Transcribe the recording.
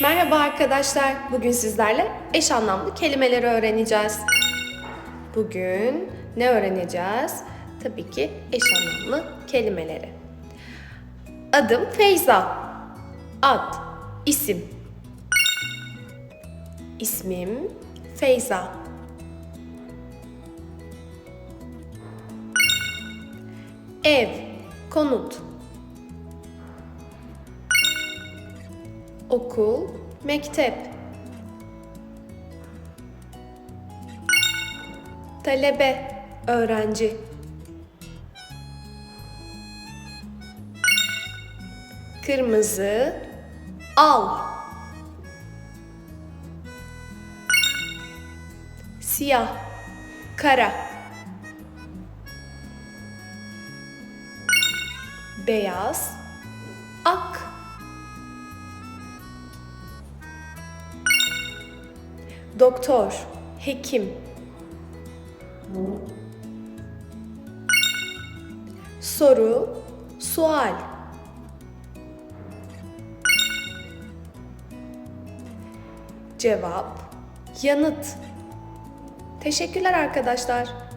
Merhaba arkadaşlar. Bugün sizlerle eş anlamlı kelimeleri öğreneceğiz. Bugün ne öğreneceğiz? Tabii ki eş anlamlı kelimeleri. Adım Feyza. Ad, isim. İsmim Feyza. Ev, konut. Okul, mektep. Talebe, öğrenci. Kırmızı, al. Siyah, kara. Beyaz, Doktor, hekim. Soru, sual. Cevap, yanıt. Teşekkürler arkadaşlar.